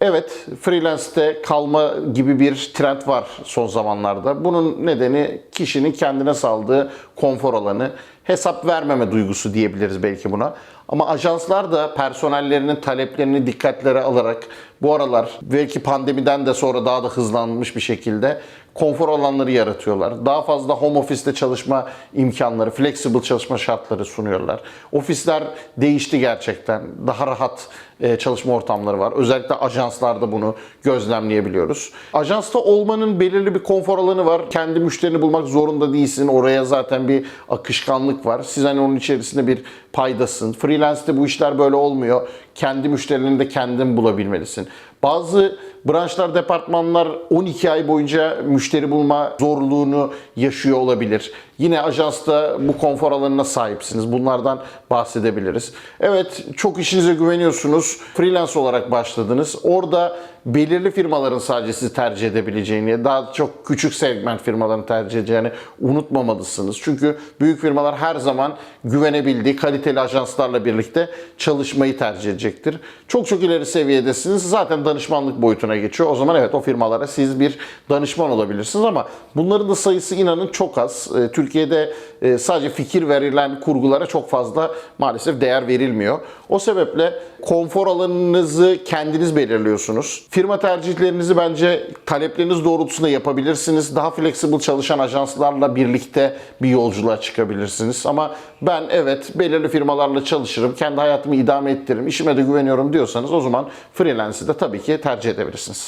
Evet, freelance'te kalma gibi bir trend var son zamanlarda. Bunun nedeni kişinin kendine saldığı konfor alanı, hesap vermeme duygusu diyebiliriz belki buna. Ama ajanslar da personellerinin taleplerini dikkatlere alarak bu aralar belki pandemiden de sonra daha da hızlanmış bir şekilde konfor alanları yaratıyorlar. Daha fazla home office'te çalışma imkanları, flexible çalışma şartları sunuyorlar. Ofisler değişti gerçekten. Daha rahat e, çalışma ortamları var. Özellikle ajanslarda bunu gözlemleyebiliyoruz. Ajansta olmanın belirli bir konfor alanı var. Kendi müşterini bulmak zorunda değilsin. Oraya zaten bir akışkanlık var. Siz hani onun içerisinde bir paydasın. Freelance'de bu işler böyle olmuyor. Kendi müşterilerini de kendin bulabilmelisin. Bazı branşlar, departmanlar 12 ay boyunca müşteri bulma zorluğunu yaşıyor olabilir. Yine ajansta bu konfor alanına sahipsiniz. Bunlardan bahsedebiliriz. Evet, çok işinize güveniyorsunuz. Freelance olarak başladınız. Orada belirli firmaların sadece sizi tercih edebileceğini, daha çok küçük segment firmaların tercih edeceğini unutmamalısınız. Çünkü büyük firmalar her zaman güvenebildiği kaliteli ajanslarla birlikte çalışmayı tercih edecektir. Çok çok ileri seviyedesiniz. Zaten danışmanlık boyutuna geçiyor. O zaman evet o firmalara siz bir danışman olabilirsiniz ama bunların da sayısı inanın çok az. Ee, Türkiye'de e, sadece fikir verilen kurgulara çok fazla maalesef değer verilmiyor. O sebeple konfor alanınızı kendiniz belirliyorsunuz. Firma tercihlerinizi bence talepleriniz doğrultusunda yapabilirsiniz. Daha flexible çalışan ajanslarla birlikte bir yolculuğa çıkabilirsiniz. Ama ben evet belirli firmalarla çalışırım, kendi hayatımı idame ettiririm, işime de güveniyorum diyorsanız o zaman freelance'i de tabii ki tercih edebilirsiniz.